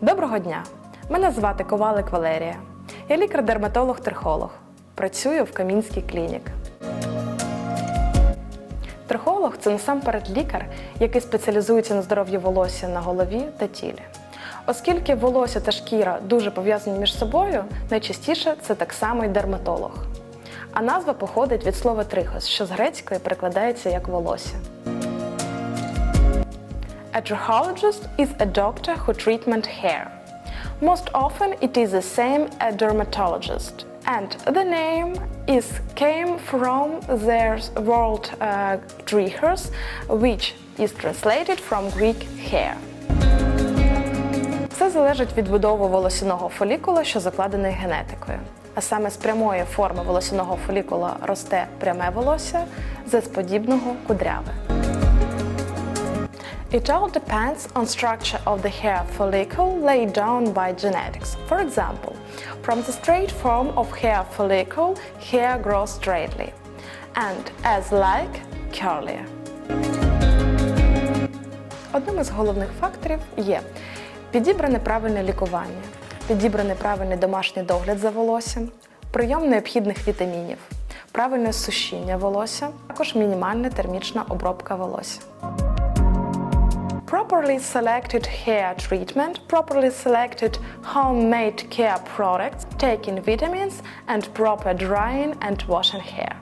Доброго дня! Мене звати Ковалик Валерія. Я лікар-дерматолог-трихолог. Працюю в Камінській клінік. Трихолог це насамперед лікар, який спеціалізується на здоров'ї волосся на голові та тілі. Оскільки волосся та шкіра дуже пов'язані між собою, найчастіше це так само й дерматолог. А назва походить від слова трихос, що з грецької перекладається як волосся. A trichologist is a doctor who treatment hair. Most often it is the same a dermatologist. And the name is came from their word uh, trichos, which is translated from Greek hair. Це залежить від будови волосяного фолікула, що закладений генетикою. А саме з прямої форми волосяного фолікула росте пряме волосся, з подібного кудряве. It all depends on structure of the hair follicle laid down by genetics. For example, from the straight form of hair follicle, hair grows straightly, and as like curlier. Одним із головних факторів є підібране правильне лікування, підібраний правильний домашній догляд за волоссям, прийом необхідних вітамінів, правильне сушіння волосся, також мінімальна термічна обробка волосся. Properly selected hair treatment, properly selected homemade care products, taking vitamins, and proper drying and washing hair.